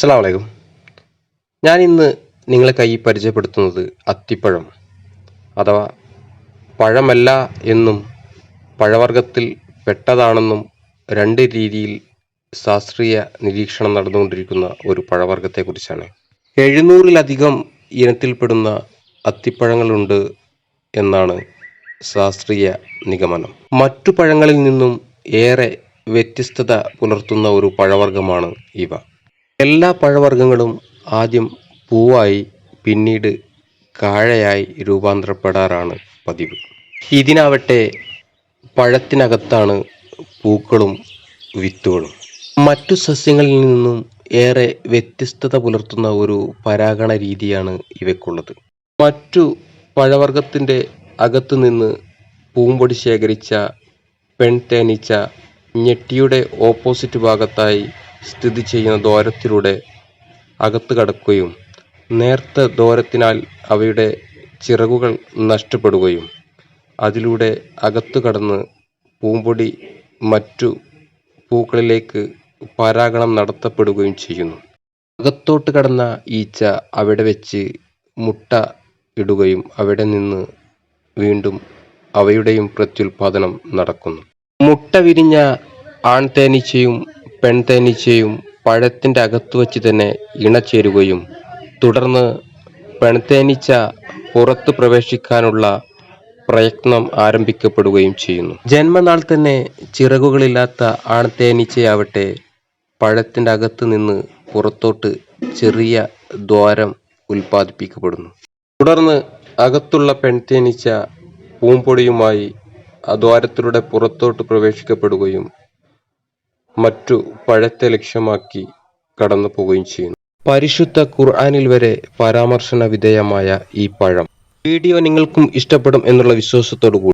അസ്സാം ഞാൻ ഇന്ന് നിങ്ങളെ കൈ പരിചയപ്പെടുത്തുന്നത് അത്തിപ്പഴം അഥവാ പഴമല്ല എന്നും പഴവർഗത്തിൽ പെട്ടതാണെന്നും രണ്ട് രീതിയിൽ ശാസ്ത്രീയ നിരീക്ഷണം നടന്നുകൊണ്ടിരിക്കുന്ന ഒരു പഴവർഗത്തെക്കുറിച്ചാണ് എഴുന്നൂറിലധികം ഇനത്തിൽപ്പെടുന്ന അത്തിപ്പഴങ്ങളുണ്ട് എന്നാണ് ശാസ്ത്രീയ നിഗമനം. മറ്റു പഴങ്ങളിൽ നിന്നും ഏറെ വ്യത്യസ്തത പുലർത്തുന്ന ഒരു പഴവർഗമാണ് ഇവ. എല്ലാ പഴവർഗങ്ങളും ആദ്യം പൂവായി പിന്നീട് കാഴയായി രൂപാന്തരപ്പെടാറാണ് പതിവ്. ഇതിനാവട്ടെ പഴത്തിനകത്താണ് പൂക്കളും വിത്തുകളും. മറ്റു സസ്യങ്ങളിൽ നിന്നും ഏറെ വ്യത്യസ്തത പുലർത്തുന്ന ഒരു പരാഗണ രീതിയാണ് ഇവയ്ക്കുള്ളത്. മറ്റു പഴവർഗത്തിന്റെ അകത്തു നിന്ന് പൂമ്പൊടി ശേഖരിച്ച പെൺതേനീച്ച ഞെട്ടിയുടെ ഓപ്പോസിറ്റ് ഭാഗത്തായി സ്ഥിതി ചെയ്യുന്ന ദ്വാരത്തിലൂടെ അകത്തു കടക്കുകയും നേർത്ത ദ്വാരത്തിനാൽ അവയുടെ ചിറകുകൾ നഷ്ടപ്പെടുകയും അതിലൂടെ അകത്തു കടന്ന് പൂമ്പൊടി മറ്റു പൂക്കളിലേക്ക് പരാഗണം നടത്തപ്പെടുകയും ചെയ്യുന്നു. അകത്തോട്ട് കടന്ന ഈച്ച അവിടെ വെച്ച് മുട്ട ഇടുകയും അവിടെ നിന്ന് വീണ്ടും അവയുടെയും പ്രത്യുൽപാദനം നടക്കുന്നു. മുട്ട വിരിഞ്ഞ ആൺതേനീച്ചയും പെൺതേനീച്ചയും പഴത്തിന്റെ അകത്തു വച്ച് തന്നെ ഇണചേരുകയും തുടർന്ന് പെൺതേനീച്ച പുറത്ത് പ്രവേശിക്കാനുള്ള പ്രയത്നം ആരംഭിക്കപ്പെടുകയും ചെയ്യുന്നു. ജന്മനാൾ തന്നെ ചിറകുകളില്ലാത്ത ആൺതേനീച്ചയാവട്ടെ പഴത്തിന്റെ അകത്ത് നിന്ന് പുറത്തോട്ട് ചെറിയ ദ്വാരം ഉൽപ്പാദിപ്പിക്കപ്പെടുന്നു. തുടർന്ന് അകത്തുള്ള പെൺതേനീച്ച പൂമ്പൊടിയുമായി ആ ദ്വാരത്തിലൂടെ പുറത്തോട്ട് പ്രവേശിക്കപ്പെടുകയും മറ്റു പഴത്തെ ലക്ഷ്യമാക്കി കടന്നു പോവുകയും ചെയ്യുന്നു. പരിശുദ്ധ ഖുർആാനിൽ വരെ പരാമർശന വിധേയമായ ഈ പഴം. വീഡിയോ നിങ്ങൾക്കും ഇഷ്ടപ്പെടും എന്നുള്ള വിശ്വാസത്തോടു കൂടി